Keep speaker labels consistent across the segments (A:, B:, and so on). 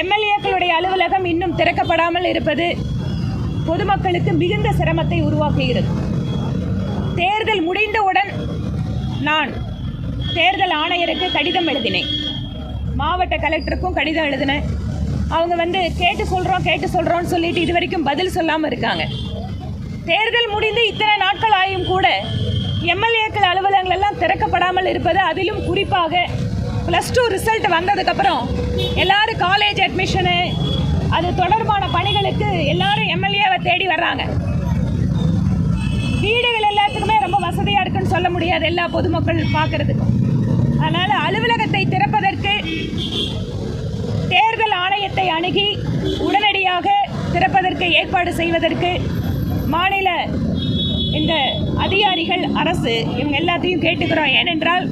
A: எம்எல்ஏக்களுடைய அலுவலகம் இன்னும் திறக்கப்படாமல் இருப்பது பொதுமக்களுக்கு மிகுந்த சிரமத்தை உருவாக்குகிறது. தேர்தல் முடிந்தவுடன் நான் தேர்தல் ஆணையருக்கு கடிதம் எழுதினேன். மாவட்ட கலெக்டருக்கும் கடிதம் எழுதினேன். அவங்க வந்து கேட்டு சொல்கிறோம் கேட்டு சொல்கிறோம்னு சொல்லிட்டு இது வரைக்கும் பதில் சொல்லாமல் இருக்காங்க. தேர்தல் முடிந்து இத்தனை நாட்கள் ஆயும் கூட எம்எல்ஏக்கள் அலுவலகங்கள் எல்லாம் திறக்கப்படாமல் இருப்பது அதிலும் குறிப்பாக ப்ளஸ் டூ ரிசல்ட் வந்ததுக்கப்புறம் எல்லாரும் காலேஜ் அட்மிஷனு அது தொடர்பான பணிகளுக்கு எல்லாரும் எம்எல்ஏவை தேடி வர்றாங்க. வீடுகள் எல்லாத்துக்குமே ரொம்ப வசதியாக இருக்குன்னு சொல்ல முடியாது எல்லா பொதுமக்கள் பார்க்கறதுக்கும் அதனால் அலுவலகத்தை திறப்பதற்கு தேர்தல் ஆணையத்தை அணுகி உடனடியாக திறப்பதற்கு ஏற்பாடு செய்வதற்கு மாநில இந்த அதிகாரிகள் அரசு இவங்க எல்லாத்தையும் கேட்டுக்கிறோம். ஏனென்றால்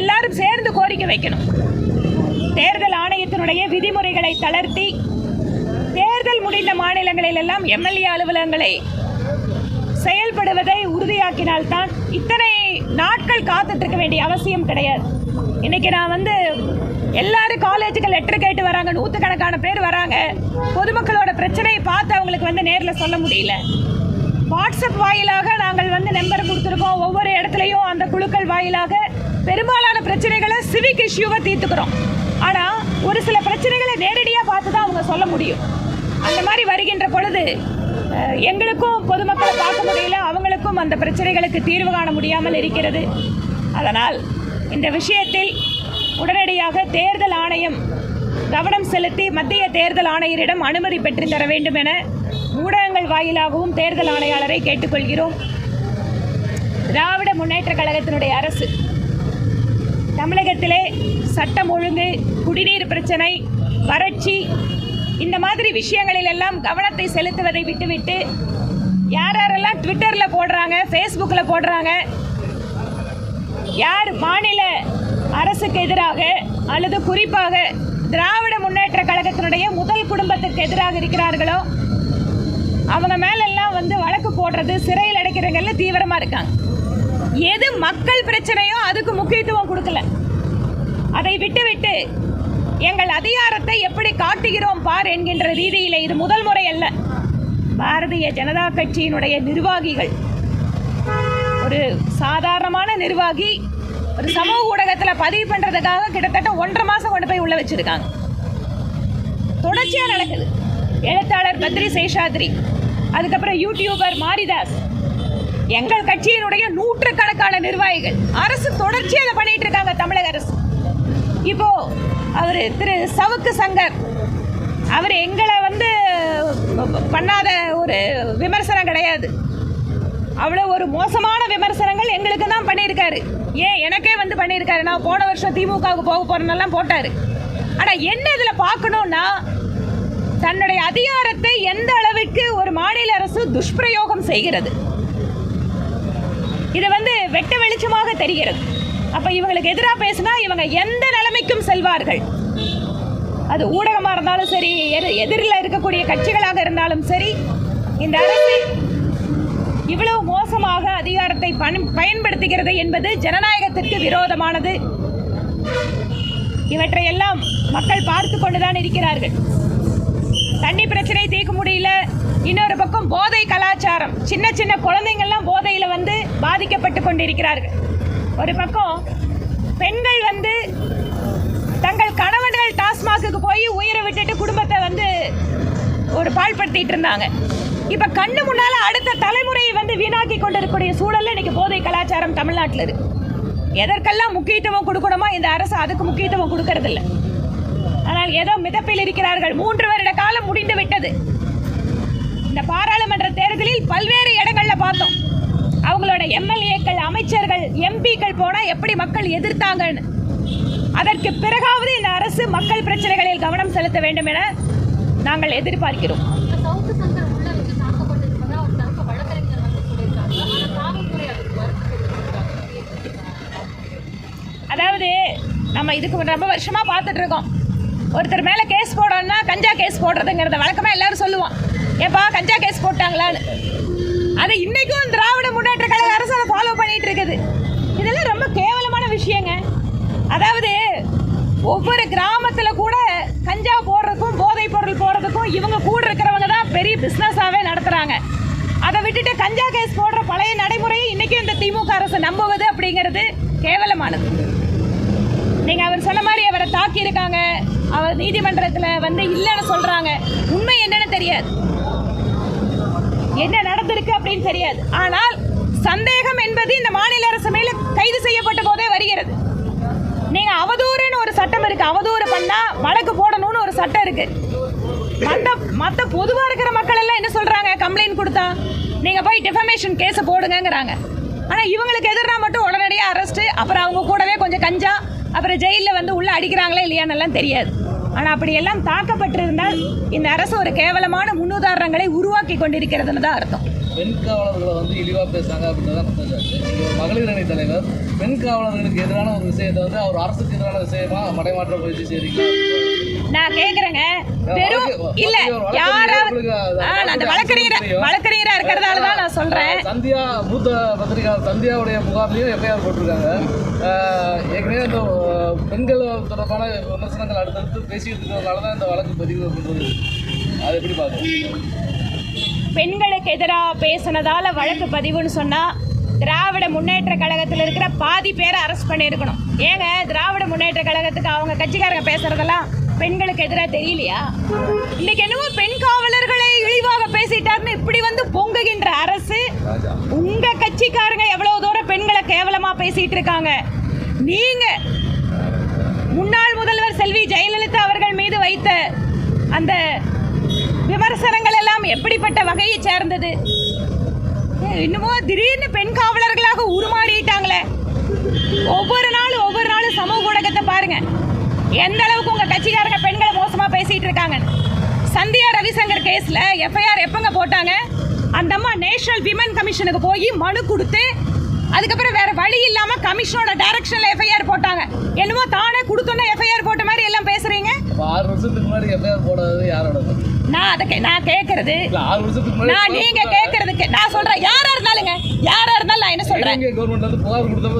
A: எல்லாரும் சேர்ந்து கோரிக்கை வைக்கணும். தேர்தல் ஆணையத்தினுடைய விதிமுறைகளை தளர்த்தி தேர்தல் முடிந்த மாநிலங்களில் எல்லாம் எம்எல்ஏ அலுவலகங்களை செயல்படுவதை உறுதியாக்கினால்தான் இத்தனை நாட்கள் காத்துட்டு இருக்க வேண்டிய அவசியம் கிடையாது. இன்னைக்கு நான் வந்து எல்லாரும் காலேஜுக்கு லெட்டர் கேட்டு வராங்க நூற்றுக்கணக்கான பேர் வராங்க. பொதுமக்களோட பிரச்சனையை பார்த்து அவங்களுக்கு வந்து நேரில் சொல்ல முடியல. வாட்ஸ்அப் வாயிலாக நாங்கள் வந்து நம்பர் கொடுத்துருக்கோம். ஒவ்வொரு இடத்துலையும் அந்த குழுக்கள் வாயிலாக பெரும்பாலான பிரச்சனைகளை சிவிக் இஷ்யூவை தீர்த்துக்கிறோம். ஆனால் ஒரு சில பிரச்சனைகளை நேரடியாக பார்த்து தான் அவங்க சொல்ல முடியும். அந்த மாதிரி வருகின்ற பொழுது எங்களுக்கும் பொதுமக்களை பார்க்க முடியல. அவங்களுக்கும் அந்த பிரச்சனைகளுக்கு தீர்வு காண முடியாமல் இருக்கிறது. அதனால் இந்த விஷயத்தில் உடனடியாக தேர்தல் ஆணையம் கவனம் செலுத்தி மத்திய தேர்தல் ஆணையரிடம் அனுமதி பெற்று தர வேண்டும் என ஊடகங்கள் வாயிலாகவும் தேர்தல் ஆணையாளரை கேட்டுக்கொள்கிறோம். திராவிட முன்னேற்றக் கழகத்தினுடைய அரசு தமிழகத்திலே சட்டம் ஒழுங்கு குடிநீர் பிரச்சனை வறட்சி இந்த மாதிரி விஷயங்களில் எல்லாம் கவனத்தை செலுத்துவதை விட்டுவிட்டு யார் யாரெல்லாம் ட்விட்டரில் போடுறாங்க ஃபேஸ்புக்கில் போடுறாங்க யார் மாநில அரசுக்கு எதிராக அல்லது குறிப்பாக திராவிட முன்னேற்ற கழகத்தினுடைய முதல் குடும்பத்திற்கு எதிராக இருக்கிறார்களோ அவங்க மேலெல்லாம் வந்து வழக்கு போடுறது சிறையில் அடைக்கிறவங்கல்ல தீவிரமாக இருக்காங்க. எது மக்கள் பிரச்சனையோ அதுக்கு முக்கியத்துவம் கொடுக்கல. அதை விட்டுவிட்டு எங்கள் அதிகாரத்தை எப்படி காட்டுகிறோம் பார் என்கின்ற ரீதியில் இது முதல் முறை அல்ல. பாரதிய ஜனதா கட்சியினுடைய நிர்வாகிகள் ஒரு சாதாரணமான நிர்வாகி ஒரு சமூக ஊடகத்தில் பதிவு பண்ணுறதுக்காக கிட்டத்தட்ட ஒன்றரை மாதம் கொண்டு போய் உள்ள வச்சிருக்காங்க. தொடர்ச்சியாக நடக்குது. எழுத்தாளர் பத்ரி சேஷாத்ரி அதுக்கப்புறம் யூடியூபர் மாரிதாஸ். எங்கள் கட்சியினுடைய நூற்றுக்கணக்கான நிர்வாகிகள். அரசு தொடர்ச்சியாக அதை பண்ணிட்டு இருக்காங்க தமிழக அரசு. இப்போ அவர் திரு சவுக்கு சங்கர் அவர் எங்களை வந்து பண்ணாத ஒரு விமர்சனம் கிடையாது. அவ்வளோ ஒரு மோசமான விமர்சனங்கள் எங்களுக்கு தான் பண்ணியிருக்காரு. ஏன் எனக்கே வந்து பண்ணியிருக்காரு? நான் போன வருஷம் திமுகவுக்கு போக போகிறேன்னெல்லாம் போட்டார். ஆனால் என்ன இதில் பார்க்கணுன்னா தன்னுடைய அதிகாரத்தை எந்த அளவிற்கு ஒரு மாநில அரசு துஷ்பிரயோகம் செய்கிறது? இது வந்து வெட்ட வெளிச்சமாக தெரிகிறது. அப்ப இவங்களுக்கு எதிராக பேசினா இவங்க எந்த நிலைமைக்கும் செல்வார்கள்? அது ஊடகமாக இருந்தாலும் சரி எதிரில் இருக்கக்கூடிய கட்சிகளாக இருந்தாலும் சரி இந்த அரசு இவ்வளவு மோசமாக அதிகாரத்தை பண்- பயன்படுத்துகிறது என்பது ஜனநாயகத்திற்கு விரோதமானது. இவற்றையெல்லாம் மக்கள் பார்த்து கொண்டுதான் இருக்கிறார்கள். தண்ணி பிரச்சனை தீர்க்க முடியல. இன்னொரு பக்கம் போதை கலாச்சாரம். சின்ன சின்ன குழந்தைங்கள்லாம் போதையில் வந்து பாதிக்கப்பட்டு கொண்டிருக்கிறார்கள். ஒரு பக்கம் பெண்கள் வந்து தங்கள் கணவன்கள் டாஸ்மாகுக்கு போய் உயிரை விட்டுட்டு குடும்பத்தை வந்து ஒரு பாழ்படுத்திட்டு இருந்தாங்க. இப்போ கண்ணு முன்னால் அடுத்த தலைமுறையை வந்து வீணாக்கி கொண்டிருக்கக்கூடிய சூழலில் இன்னைக்கு போதை கலாச்சாரம் தமிழ்நாட்டில் இருக்கு. எதற்கெல்லாம் முக்கியத்துவம் கொடுக்கணுமோ இந்த அரசு அதுக்கு முக்கியத்துவம் கொடுக்கறதில்ல. ஆனால் ஏதோ மிதப்பில் இருக்கிறார்கள். மூன்று வருட காலம் முடிந்து விட்டது. இந்த பாராளுமன்ற தேர்தலில் பல்வேறு இடங்கள்ல பார்த்தோம். அவங்களோட எம்எல்ஏக்கள் அமைச்சர்கள் எம்பிக்கள் போனா எப்படி மக்கள் எதிர்த்தாங்கன்னு. அதற்கு பிறகாவது இந்த அரசு மக்கள் பிரச்சனைகளில் கவனம் செலுத்த வேண்டும் என நாங்கள் எதிர்பார்க்கிறோம். அதாவது நம்ம இதுக்கு ரொம்ப வருஷமா பார்த்துட்டு இருக்கோம். ஒருத்தர் மேலே கேஸ் போடணும்னா கஞ்சா கேஸ் போடுறதுங்கிறத வழக்கமாக எல்லாரும் சொல்லுவோம். ஏப்பா கஞ்சா கேஸ் போட்டாங்களான்னு. அது இன்றைக்கும் திராவிட முன்னேற்ற கழக அரசு அதை ஃபாலோ பண்ணிகிட்டு இருக்குது. இதெல்லாம் ரொம்ப கேவலமான விஷயங்க. அதாவது ஒவ்வொரு கிராமத்தில் கூட கஞ்சா போடுறதுக்கும் போதை பொருள் போடுறதுக்கும் இவங்க கூட இருக்கிறவங்க தான் பெரிய பிஸ்னஸாகவே நடத்துகிறாங்க அதை விட்டுட்டு கஞ்சா கேஸ் போடுற பழைய நடைமுறையை இன்றைக்கும் இந்த திமுக அரசு நம்புவது அப்படிங்கிறது கேவலமானது. நீங்கள் அவர் சொன்ன மாதிரி அவரை தாக்கியிருக்காங்க. அவர் நீதிமன்றத்தில் வந்து இல்லைன்னு சொல்கிறாங்க உண்மை என்னன்னு தெரியாது. என்ன நடந்திருக்கு அப்படின்னு தெரியாது. ஆனால் சந்தேகம் என்பது இந்த மாநில அரசு மேல கைது செய்யப்பட்ட போதே வருகிறது. நீங்க அவதூறுன்னு ஒரு சட்டம் இருக்கு. அவதூறு பண்ணா வழக்கு போடணும்னு ஒரு சட்டம் இருக்கு. மத்த மத்த பொதுவா இருக்கிற மக்கள் எல்லாம் என்ன சொல்றாங்க? கம்ப்ளைண்ட் கொடுத்தா? நீங்க போய் டிஃபமேஷன் கேஸ் போடுங்கிறாங்க ஆனா இவங்களுக்கு எதிராக மட்டும் உடனடியாக அரெஸ்ட் அப்புறம் அவங்க கூடவே கொஞ்சம் கஞ்சா அப்புறம் ஜெயிலில் வந்து உள்ள அடிக்கிறாங்களா இல்லையான்னு எல்லாம் தெரியாது. ஆனால் அப்படியெல்லாம் தாக்கப்பட்டிருந்தால் இந்த அரசு ஒரு கேவலமான முன்னுதாரணங்களை உருவாக்கி கொண்டிருக்கிறதுன்னு தான் அர்த்தம்.
B: பெண் காவலர்களை வந்து இழிவாக பேசுறாங்க அப்படின்றத குற்றச்சாட்டு இங்க ஒரு மகளிர் அணி தலைவர் பெண் காவலர்களுக்கு எதிரான ஒரு விஷயத்தை வந்து அவர் அரசுக்கு எதிரான விஷயமா மடைமாற்ற முயற்சி செய்றீங்க
A: நான் கேக்குறேங்க. வெறும் இல்ல யாராவது அந்த வழக்கறிஞர் வழக்கறிஞரா இருக்கிறதால தான் நான் சொல்றேன்
B: சந்தியா மூத்த பத்திரிகையாளர் சந்தியாவுடைய புகார்லையும் எஃப்ஐஆர் போட்டிருக்காங்க. ஏற்கனவே ஆஹ், பெண்கள் தொடர்பான விமர்சனங்கள் அடுத்தடுத்து பேசிட்டு இருக்கிறதுனால தான் இந்த வழக்கு பதிவு பண்ணுறது அதை எப்படி பார்க்குறோம்
A: பெண்களுக்கு எதிராக பேசுனதால வழக்கு பதிவுன்னு சொன்னா திராவிட முன்னேற்ற கழகத்தில் இருக்கிற பாதி பேரை அரெஸ்ட் பண்ணியிருக்கணும். ஏங்க திராவிட முன்னேற்ற கழகத்துக்கு அவங்க கட்சிக்காரங்க பேசுறதெல்லாம் பெண்களுக்கு எதிராக தெரியலையா? இன்னைக்கு என்னவோ பெண் காவலர்களை பேசிட்டாருன்னு இப்படி வந்து பொங்குகின்ற அரசு உங்க கட்சிக்காரங்க எவ்வளவு தூரம் பெண்களை கேவலமா பேசிட்டு இருக்காங்க? நீங்க முன்னாள் முதல்வர் செல்வி ஜெயலலிதா அவர்கள் மீது வைத்த அந்த விமர்சனங்கள் எல்லாம் எப்படிப்பட்ட வகையை சேர்ந்தது? இன்னுமோ திடீர்னு பெண் காவலர்களாக உருமாறிட்டாங்களே. ஒவ்வொரு நாளும் ஒவ்வொரு நாளும் சமூக ஊடகத்தை பாருங்க. எந்த அளவுக்கு உங்க கட்சிக்காரங்க பெண்களை மோசமா பேசிட்டு இருக்காங்க சந்தியா ரவிசங்கர் கேஸ்ல எஃப்ஐஆர் எப்பங்க போட்டாங்க? அந்த அம்மா நேஷனல் விமன் கமிஷனுக்கு போய் மனு கொடுத்து அதுக்கப்புறம் வேற வழி இல்லாம கமிஷனோட டைரக்ஷன்ல எஃப்ஐஆர் போட்டாங்க. என்னமோ தானே கொடுத்தோன்னே எஃப்ஐஆர் போட்ட மாதிரி எல்லாம் பேசுறீங்க?
B: ஆறு வருஷத்துக்கு முன்னாடி எஃப்ஐஆர் போடாதது யாரோட
A: நான் அதை நான் கேட்கறது நான் நீங்க கேட்கறதுக்கு நான் சொல்றேன் யாரா இருந்தாலுங்க யாரா இருந்தாலும் நான் என்ன சொல்றேன்?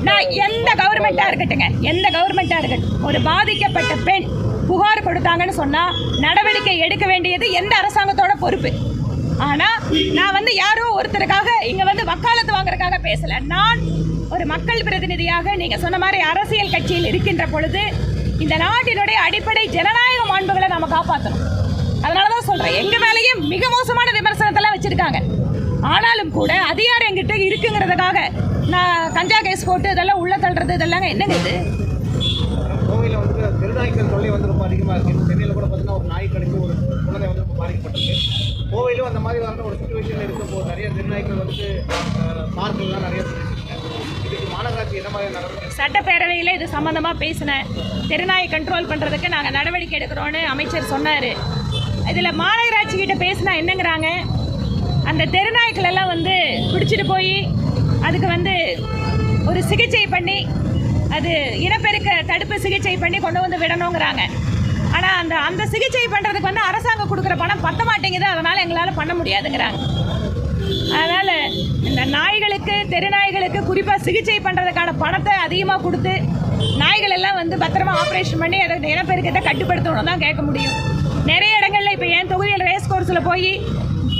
A: நான் எந்த கவர்மெண்டா இருக்கட்டுங்க எந்த கவர்மெண்டா இருக்கட்டும் ஒரு பாதிக்கப்பட்ட பெண் புகார் கொடுத்தாங்கன்னு சொன்னால் நடவடிக்கை எடுக்க வேண்டியது எந்த அரசாங்கத்தோட பொறுப்பு. ஆனால் நான் வந்து யாரோ ஒருத்தருக்காக இங்கே வந்து வக்காலத்து வாங்குறதுக்காக பேசலை. நான் ஒரு மக்கள் பிரதிநிதியாக நீங்கள் சொன்ன மாதிரி அரசியல் கட்சியில் இருக்கின்ற பொழுது இந்த நாட்டினுடைய அடிப்படை ஜனநாயக மாண்புகளை நம்ம காப்பாற்றணும் அதனால தான் சொல்கிறேன் எங்கள் மேலேயே மிக மோசமான விமர்சனத்தெல்லாம் வச்சுருக்காங்க. ஆனாலும் கூட அதிகாரம் எங்கிட்ட இருக்குங்கிறதுக்காக நான் கஞ்சா கேஸ் போட்டு இதெல்லாம் உள்ள தள்ளுறது இதெல்லாம் என்னங்க இது?
C: திருநாய்க்கள் தொல்லை வந்து ரொம்ப அதிகமாக இருக்குது சென்னையில் கூட பார்த்தீங்கன்னா ஒரு நாய் கடிச்சு ஒரு குழந்தை வந்து ரொம்ப பாதிக்கப்பட்டிருக்கு. கோவையிலும் அந்த மாதிரி வந்து ஒரு சுச்சுவேஷனில் இருக்கும்போது நிறைய திருநாய்க்கள் வந்து பார்க்கெல்லாம் நிறைய மாநகராட்சி மாதிரி
A: சட்டப்பேரவையில் இது சம்மந்தமாக பேசினேன் தெருநாயை கண்ட்ரோல் பண்ணுறதுக்கு நாங்கள் நடவடிக்கை எடுக்கிறோன்னு அமைச்சர் சொன்னார். இதில் மாநகராட்சி கிட்ட பேசினா என்னங்கிறாங்க? அந்த தெருநாய்க்களெல்லாம் வந்து பிடிச்சிட்டு போய் அதுக்கு வந்து ஒரு சிகிச்சை பண்ணி அது இனப்பெருக்க தடுப்பு சிகிச்சை பண்ணி கொண்டு வந்து விடணுங்கிறாங்க. ஆனால் அந்த அந்த சிகிச்சை பண்ணுறதுக்கு வந்து அரசாங்கம் கொடுக்குற பணம் பத்த மாட்டேங்குது. அதனால் எங்களால் பண்ண முடியாதுங்கிறாங்க. அதனால் இந்த நாய்களுக்கு தெரு நாய்களுக்கு குறிப்பாக சிகிச்சை பண்ணுறதுக்கான பணத்தை அதிகமாக கொடுத்து நாய்கள் எல்லாம் வந்து பத்திரமா ஆப்ரேஷன் பண்ணி அதை இனப்பெருக்கத்தை கட்டுப்படுத்தணும் தான் கேட்க முடியும். நிறைய இடங்களில் இப்போ என் தொகுதியில் ரேஸ் கோர்ஸில் போய்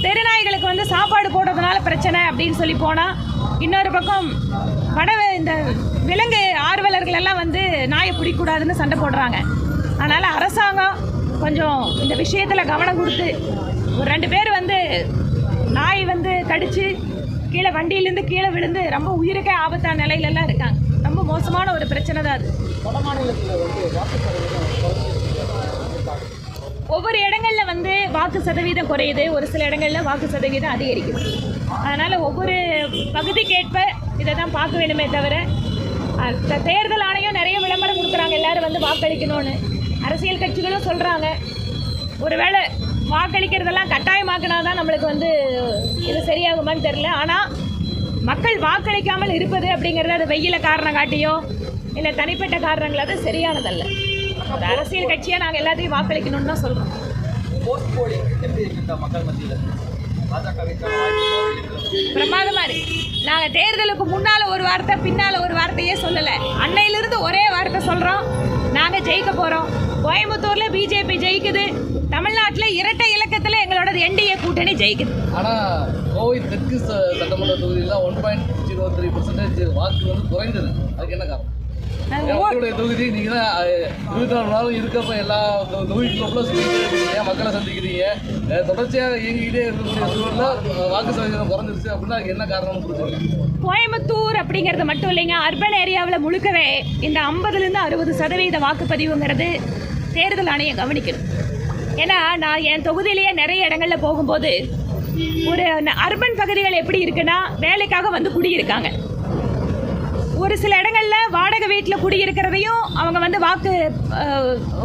A: தெரு நாய்களுக்கு வந்து சாப்பாடு போடுறதுனால பிரச்சனை அப்படின்னு சொல்லி போனால் இன்னொரு பக்கம் வட இந்த விலங்கு வந்து நாயை பிடிக்கக்கூடாதுன்னு சண்டை போடுறாங்க. அதனால் அரசாங்கம் கொஞ்சம் இந்த விஷயத்தில் கவனம் கொடுத்து ஒரு ரெண்டு பேர் வந்து நாய் வந்து கடித்து கீழே வண்டியிலேருந்து கீழே விழுந்து ரொம்ப உயிருக்கே ஆபத்தான நிலையிலலாம் இருக்காங்க. ரொம்ப மோசமான ஒரு பிரச்சனை தான் அது. ஒவ்வொரு இடங்கள்ல வந்து வாக்கு சதவீதம் குறையுது. ஒரு சில இடங்களில் வாக்கு சதவீதம் அதிகரிக்குது. அதனால் ஒவ்வொரு பகுதிக்கேற்ப இதை தான் பார்க்க வேணுமே தவிர தேர்தல் ஆணையம் நிறைய விளம்பரம் கொடுக்குறாங்க. எல்லாரும் வந்து வாக்களிக்கணும்னு. அரசியல் கட்சிகளும் சொல்கிறாங்க ஒருவேளை வாக்களிக்கிறதெல்லாம் கட்டாயமாக்கினா தான் நம்மளுக்கு வந்து இது சரியாகுமான்னு தெரில ஆனால் மக்கள் வாக்களிக்காமல் இருப்பது அப்படிங்கிறது அது வெயில காரணம் காட்டியோ இல்லை தனிப்பட்ட காரணங்கள் அது சரியானதல்ல. ஒரு அரசியல் கட்சியாக நாங்கள் எல்லாத்தையும் வாக்களிக்கணும்னு தான் சொல்கிறோம்
B: போஸ்ட் போலிங் எப்படி மக்கள் மத்தியில்?
D: பாஜகவிற்கான நாங்கள்
A: பிரமாதமா இருக்கு. நாங்க தேர்தலுக்கு முன்னால ஒரு வார்த்தை பின்னால ஒரு வார்த்தையே சொல்லல. அன்னையிலிருந்து ஒரே வார்த்தை சொல்றோம். நாங்க ஜெயிக்க போறோம். கோயம்புத்தூர்ல பிஜேபி ஜெயிக்குது. தமிழ்நாட்டுல இரட்டை இலக்கத்துல எங்களோட என்டிஏ கூட்டணி ஜெயிக்குது.
B: ஆனால் கோவை தெற்கு சட்டமன்ற தொகுதியில் one point zero three percentage வாக்கு வந்து குறைந்தது. அதுக்கு என்ன காரணம்? உங்களுடைய தொகுதி நீங்கள் தான் இருபத்தி நாலு நாளும் இருக்கப்ப எல்லா தொகுதிக்குள்ள சொல்லிக்கிட்டே இருக்கீங்க. மக்களை சந்திக்கிறீங்க? தொடர்ச்சியாக இயங்கிக்கிட்டே இருக்கக்கூடிய சூழலில் வாக்கு சதவீதம் குறைஞ்சிருச்சு அப்படின்னா என்ன காரணம்னு புரிஞ்சுக்கணும்
A: கோயம்புத்தூர் அப்படிங்கிறது மட்டும் இல்லைங்க அர்பன் ஏரியாவில் முழுக்கவே இந்த ஐம்பதுலேருந்து அறுபது சதவீத வாக்குப்பதிவுங்கிறது தேர்தல் ஆணையம் கவனிக்கணும். ஏன்னா நான் என் தொகுதியிலேயே நிறைய இடங்களில் போகும்போது ஒரு அர்பன் பகுதிகள் எப்படி இருக்குன்னா வேலைக்காக வந்து குடியிருக்காங்க. ஒரு சில இடங்களில் வாடகை வீட்டில் குடியிருக்கிறதையும் அவங்க வந்து வாக்கு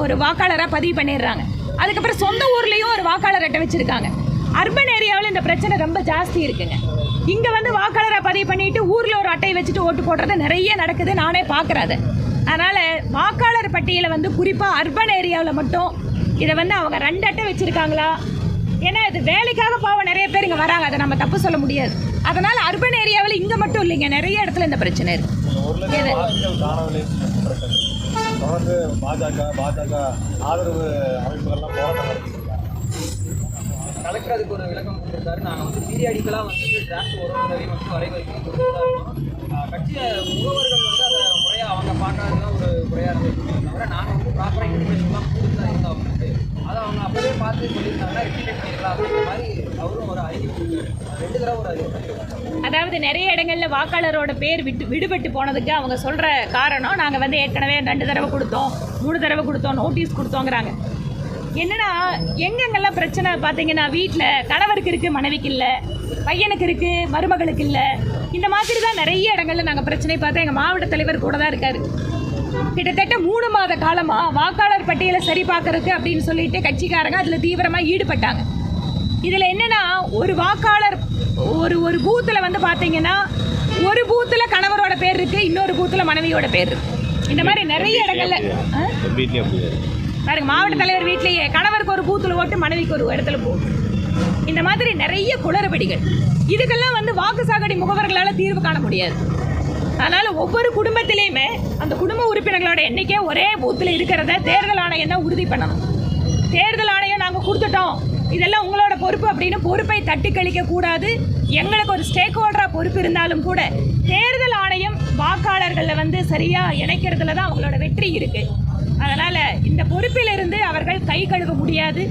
A: ஒரு வாக்காளராக பதிவு பண்ணிடுறாங்க. அதுக்கப்புறம் சொந்த ஊர்லேயும் ஒரு வாக்காளர் அட்டை வச்சுருக்காங்க. அர்பன் ஏரியாவில் இந்த பிரச்சனை ரொம்ப ஜாஸ்தி இருக்குங்க. இங்கே வந்து வாக்காளரை பதிவு பண்ணிட்டு ஊரில் ஒரு அட்டை வச்சுட்டு ஓட்டு போடுறது நிறைய நடக்குது நானே பார்க்குறேன் அதனால் வாக்காளர் பட்டியலை வந்து குறிப்பாக அர்பன் ஏரியாவில் மட்டும் இதை வந்து அவங்க ரெண்டு அட்டை வச்சுருக்காங்களா? ஏன்னா இது வேலைக்காக பாவம் நிறைய பேர் இங்கே வராங்க அதை நம்ம தப்பு சொல்ல முடியாது. அதனால் அர்பன் ஏரியாவில் இங்கே மட்டும் இல்லைங்க. நிறைய இடத்துல இந்த பிரச்சனை இருக்குது
E: தொடர்ந்து பாஜக பாஜக ஆதரவு அமைப்புகள்லாம் போராட்டம் நடத்திருக்காங்க
D: கலெக்டர் அதுக்கு ஒரு விளக்கம் கொடுத்துருக்காரு. நாங்கள் வந்து பீரியாடிக்கலாக வந்துட்டு டிராஃப்ட் வரையும் வந்து வரை வைக்கணும் கொடுத்துட்டு தான் இருக்கோம் ஆஹ் கட்சியை முகவர்கள் வந்து அதை முறையாக அவங்க பார்க்காததான் ஒரு குறையாக இருந்தது தவிர நாங்கள் வந்து ப்ராப்பராக இன்ஃபர்மேஷன்லாம் கொடுத்து தான் இருந்தோம். அவங்களுக்கு அதை அவங்க அப்போவே பார்த்து சொல்லியிருந்தாங்கன்னா ரிப்பீட் பண்ணிடலாம் அப்படின்ற மாதிரி
A: அதாவது நிறைய இடங்களில் வாக்காளரோட பேர் விட்டு விடுபட்டு போனதுக்கு அவங்க சொல்கிற காரணம் நாங்கள் வந்து ஏற்கனவே ரெண்டு தடவை கொடுத்தோம் மூணு தடவை கொடுத்தோம் நோட்டீஸ் கொடுத்தோங்கிறாங்க. என்னன்னா எங்கெங்கெல்லாம் பிரச்சனை பார்த்தீங்கன்னா வீட்டில் கணவருக்கு இருக்குது மனைவிக்கு இல்லை பையனுக்கு இருக்குது மருமகளுக்கு இல்லை இந்த மாதிரி தான் நிறைய இடங்களில் நாங்கள் பிரச்சனை பார்த்தோம். எங்கள் மாவட்ட தலைவர் கூட தான் இருக்கார். கிட்டத்தட்ட மூணு மாத காலமாக வாக்காளர் பட்டியலை சரி பார்க்கறதுக்கு அப்படின்னு சொல்லிட்டு கட்சிக்காரங்க அதில் தீவிரமாக ஈடுபட்டாங்க. இதில் என்னன்னா ஒரு வாக்காளர் ஒரு ஒரு பூத்தில் வந்து பார்த்தீங்கன்னா ஒரு பூத்தில் கணவரோட பேர் இருக்கு இன்னொரு பூத்தில் மனைவியோட பேர் இருக்கு. இந்த மாதிரி நிறைய இடங்கள்ல பாருங்க மாவட்ட தலைவர் வீட்லயே கணவருக்கு ஒரு பூத்தில் ஓட்டு மனைவிக்கு ஒரு இடத்துல போகும் இந்த மாதிரி நிறைய குளறுபடிகள். இதுக்கெல்லாம் வந்து வாக்கு சாகடி முகவர்களால் தீர்வு காண முடியாது. அதனால ஒவ்வொரு குடும்பத்திலையுமே அந்த குடும்ப உறுப்பினர்களோட எண்ணிக்கை ஒரே பூத்தில் இருக்கிறத தேர்தல் ஆணையம் தான் உறுதி பண்ணணும். தேர்தல் ஆணையம் நாங்கள் கொடுத்துட்டோம். இதெல்லாம் உங்களோட பொறுப்பு அப்படின்னு பொறுப்பை தட்டி கழிக்க கூடாது. எங்களுக்கு ஒரு ஸ்டேக் ஹோல்டராக பொறுப்பு இருந்தாலும் கூட தேர்தல் ஆணையம் வாக்காளர்களை வந்து சரியாக இணைக்கிறதுல தான் அவங்களோட வெற்றி இருக்குது அதனால் இந்த பொறுப்பிலிருந்து அவர்கள் கை கழுவ முடியாது.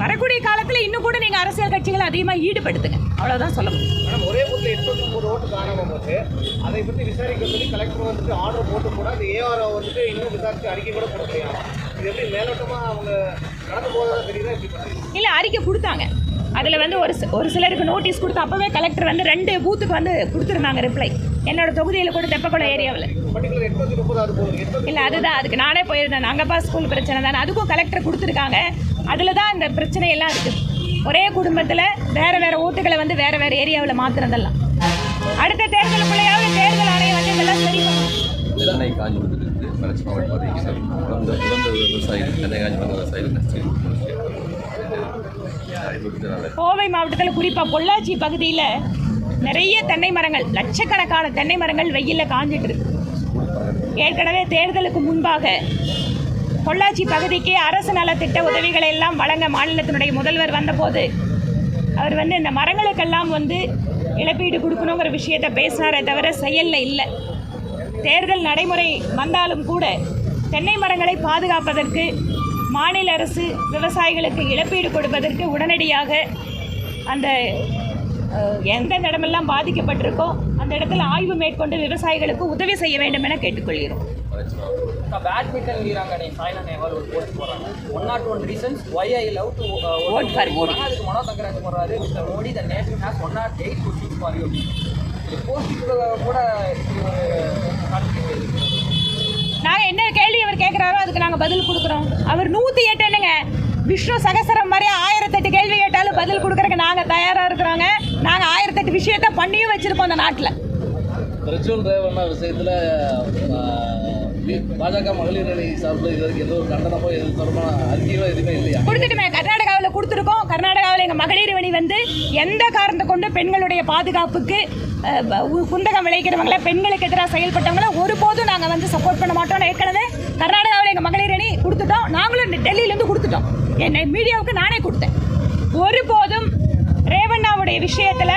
A: வரக்கூடிய காலத்தில் இன்னும் கூட நீங்கள் அரசியல் கட்சிகளை அதிகமாக ஈடுபடுத்துங்க. அவ்வளோதான் சொல்ல முடியும்.
C: ஒரே பூத்தில் எட்நூத்தி ஓட்டு காணாம போச்சு அதை பற்றி விசாரிக்க சொல்லி கலெக்டர் வந்துட்டு ஆர்டர் போட்டு கூட அந்த ஏஆர்ஓ வந்துட்டு இன்னும் விசாரிச்சு அறிக்கை கூட கொடுக்கலையா இது எப்படி மேலோட்டமாக அவங்க கடந்து போகிறதா தெரியுதா? எப்படி
A: இல்லை அறிக்கை கொடுத்தாங்க. அதில் வந்து ஒரு ஒரு சிலருக்கு நோட்டீஸ் கொடுத்து அப்போவே கலெக்டர் வந்து ரெண்டு பூத்துக்கு வந்து கொடுத்துருந்தாங்க ரிப்ளை என்னோட தொகுதியில் கூட தெப்பக்குளம் ஏரியாவில் இல்லை அதுதான் அதுக்கு நானே போயிருந்தேன். நாங்கப்பா ஸ்கூல் பிரச்சனை தானே. அதுக்கும் கலெக்டர் கொடுத்துருக்காங்க. அதில் தான் இந்த பிரச்சனை எல்லாம் இருக்குது ஒரே குடும்பத்தில் வேறு வேறு ஓட்டுகளை வந்து வேறு வேறு ஏரியாவில் மாற்றுறதெல்லாம் அடுத்த தேர்தலுக்குள்ளேயாவது தேர்தல் ஆணையம் வந்து இதெல்லாம் சரி பண்ணணும்.
F: விவசாயிகள் விவசாயிகள்
A: கோவை மாவட்டத்தில் குறிப்பாக பொள்ளாச்சி பகுதியில் நிறைய தென்னை மரங்கள் லட்சக்கணக்கான தென்னை மரங்கள் வெயிலில் காஞ்சிட்டு இருக்கு. ஏற்கனவே தேர்தலுக்கு முன்பாக பொள்ளாச்சி பகுதிக்கு அரசு நலத்திட்ட உதவிகளை எல்லாம் வழங்க மாநிலத்தினுடைய முதல்வர் வந்தபோது அவர் வந்து இந்த மரங்களுக்கெல்லாம் வந்து இழப்பீடு கொடுக்கணுங்கிற விஷயத்தை பேசினாரே தவிர செயலில் இல்லை. தேர்தல் நடைமுறை வந்தாலும் கூட தென்னை மரங்களை பாதுகாப்பதற்கு மாநில அரசு விவசாயிகளுக்கு இழப்பீடு கொடுப்பதற்கு உடனடியாக அந்த எந்த இடமெல்லாம் பாதிக்கப்பட்டிருக்கோ அந்த இடத்துல ஆய்வு மேற்கொண்டு விவசாயிகளுக்கு உதவி செய்ய வேண்டும் என கேட்டுக்கொள்கிறோம்.
D: அக்கா, பேட்மிண்டன் வீராங்கனை சாய்னா நேவால் ஒரு போஸ்ட் போடுறாங்க. One not one reasons why I love to
A: Vote for Modi.
D: அதுக்கு மனோ தங்கராஜ் போடுறாரு mister Modi the nation has one not eight questions for you post கூட
A: நாங்கள் என்ன கேள்வி அவர் கேட்குறாரோ அதுக்கு நாங்கள் பதில் கொடுக்குறோம். அவர் நூற்றி எட்டு என்னங்க? விஷ்ணு சகசரம் மாதிரி ஆயிரத்தெட்டு கேள்வி கேட்டாலும் பதில் கொடுக்குறதுக்கு நாங்கள் தயாராக இருக்கிறோங்க. நாங்கள் ஆயிரத்தெட்டு விஷயத்த பண்ணியும் வச்சுருக்கோம் அந்த நாட்டில்.
B: பிரச்சுவல் ரேவண்ணா விஷயத்தில் பாஜக மகளிர் அணி சார்பில் இது வரைக்கும் எந்த ஒரு கண்டனமோ எது தொடர்பான அறிக்கையோ எதுவுமே இல்லையா?
A: கொடுத்துட்டுமே கர்நாடகாவில் கொடுத்துருக்கோம். கர்நாடகாவில் எங்கள் மகளிர் அணி வந்து எந்த காரணத்தை கொண்டு பெண்களுடைய பாதுகாப்புக்கு உ- குந்தகம் விளைக்கிறவங்கள பெண்களுக்கு எதிராக செயல்பட்டவங்கள ஒருபோதும் நாங்கள் வந்து சப்போர்ட் பண்ண மாட்டோம் ஏற்கனவே கர்நாடகாவில் எங்கள் மகளிர் அணி கொடுத்துட்டோம். நாங்களும் டெல்லியிலேருந்து கொடுத்துட்டோம். என்னை மீடியாவுக்கு நானே கொடுத்தேன். ஒருபோதும் ரேவண்ணாவுடைய விஷயத்தில்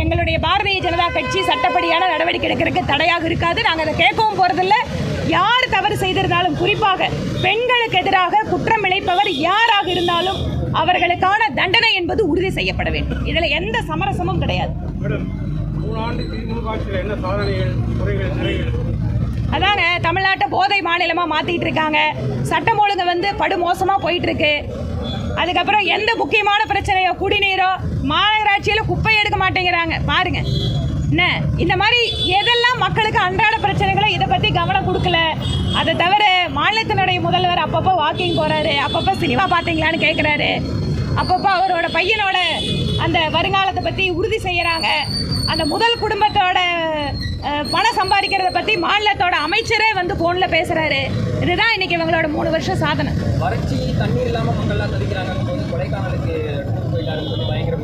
A: எங்களுடைய பாரதிய ஜனதா கட்சி சட்டப்படியான நடவடிக்கை எடுக்கிறதுக்கு தடையாக இருக்காது. நாங்கள் அதை கேட்கவும் போகிறதில்ல யார் தவறு செய்திருந்தாலும் குறிப்பாக பெண்களுக்கு எதிராக குற்றம் இழைப்பவர் யாராக இருந்தாலும் அவர்களுக்கான தண்டனை என்பது உறுதி செய்யப்பட வேண்டும். இதில் எந்த சமரசமும் கிடையாது. அதாங்க தமிழ்நாட்டை போதை மாநிலமாக மாற்றிட்டு இருக்காங்க. சட்டம் ஒழுங்கு வந்து படுமோசமாக போயிட்டு இருக்கு. அதுக்கப்புறம் எந்த முக்கியமான பிரச்சனையோ குடிநீரோ மாநகராட்சியில் குப்பை எடுக்க மாட்டேங்கிறாங்க. பாருங்க. என்ன? இந்த மாதிரி எதெல்லாம் மக்களுக்கு அன்றாட பிரச்சனைகளோ இதை பற்றி கவனம் கொடுக்கல. அதை தவிர மாநிலத்தினுடைய முதல்வர் அப்பப்போ வாக்கிங் போகிறாரு அப்பப்போ சினிமா பார்த்தீங்களான்னு கேட்குறாரு அப்பப்போ அவரோட பையனோட அந்த வருங்காலத்தை பற்றி உறுதி செய்கிறாங்க அந்த முதல் குடும்பத்தோட பணம் சம்பாதிக்கிறத பற்றி மாநிலத்தோட அமைச்சரே வந்து ஃபோனில் பேசுகிறாரு இதுதான் இன்னைக்கு இவங்களோட மூணு வருஷம் சாதனை.
D: வறட்சி தண்ணீர் இல்லாமல் மக்கள்லாம் தவிக்கிறாங்க. கொடைக்கானலுக்கு பயங்கர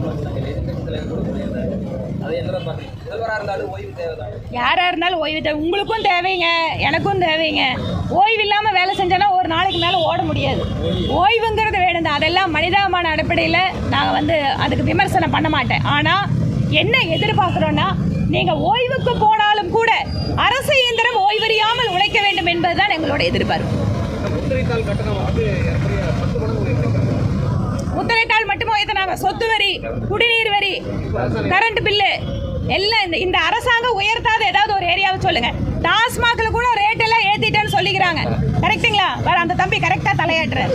D: அதை என்ன பார்க்குறீங்க?
A: யாராக இருந்தாலும் ஓய்வு தேவை உங்களுக்கும் தேவைங்க எனக்கும் தேவைங்க. ஓய்வு இல்லாமல் வேலை செஞ்சோன்னா ஒரு நாளைக்கு மேலே ஓட முடியாது. ஓய்வுங்கிறது வேணும் தான் அதெல்லாம் மனிதாபிமான அடிப்படையில் நான் வந்து அதுக்கு விமர்சனம் பண்ண மாட்டேன். ஆனால் என்ன எதிர்பார்க்குறோன்னா நீங்கள் ஓய்வுக்கு போனாலும் கூட அரசு இயந்திரம் ஓய்வறியாமல் உழைக்க வேண்டும் என்பதுதான் எங்களோட எதிர்பார்ப்பு.
C: முத்திரைத்தாள்
A: மட்டுமே சொத்து வரி குடிநீர் வரி கரண்ட் பில்லு எல்லாம் இந்த இந்த அரசாங்கம் உயர்த்தாத ஏதாவது ஒரு ஏரியாவை சொல்லுங்க. டாஸ்மாக்ல கூட ரேட் எல்லாம் ஏத்திட்டேன்னு சொல்லிக்கிறாங்க. கரெக்ட்டுங்களா வேற அந்த தம்பி கரெக்டா தலையாட்டுறாரு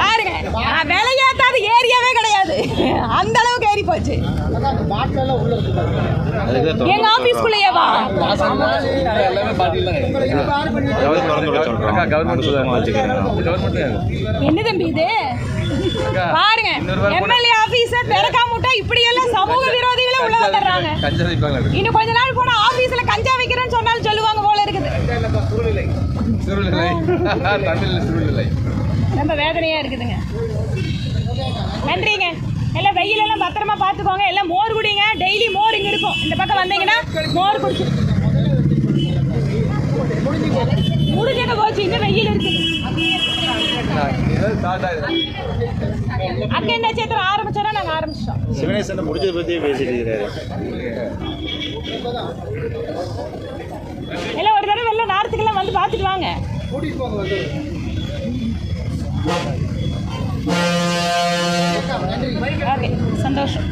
A: பாருங்க நான் விலையாத்தாத ஏரியாவே கிடையாது. அந்த அளவுக்கு ஏறி போச்சு. எங்க
F: கவர்மெண்ட் கவர்மெண்ட்
A: என்ன தம்பி இது? பாருங்க எம்எல்ஏ ஆபீஸர் திறக்காம இப்படி எல்லாம் சமூக விரோதிகளே உள்ள வந்துடுறாங்க. இன்னும் கொஞ்ச நாள் போனா ஆபீஸ்ல கஞ்சா வைக்கிறேன்னு சொன்னாலும் சொல்லுவாங்க போல இருக்குது. ரொம்ப வேதனையா இருக்குதுங்க. நன்றிங்க. எல்லாம் வெயிலெல்லாம் பத்திரமா பார்த்துக்கோங்க. எல்லாம் மோர் குடிங்க. டெய்லி மோர் இங்கே இருக்கும். இந்த பக்கம் வந்தீங்கன்னா மோர் குடிச்சு முடிஞ்சக்க போச்சு. இன்னும் வெயில் இருக்குது அக்கா என்ன சேத்திரம் ஆரம்பிச்சோன்னா நாங்கள் ஆரம்பிச்சிட்டோம்.
E: சிவனேசன் முடிச்சதை பற்றியே பேசிட்டு
A: எல்லாம் ஒரு தடவை வெளில நார்த்துக்கெல்லாம் வந்து பார்த்துட்டு வாங்க. ஓகே சந்தோஷம்.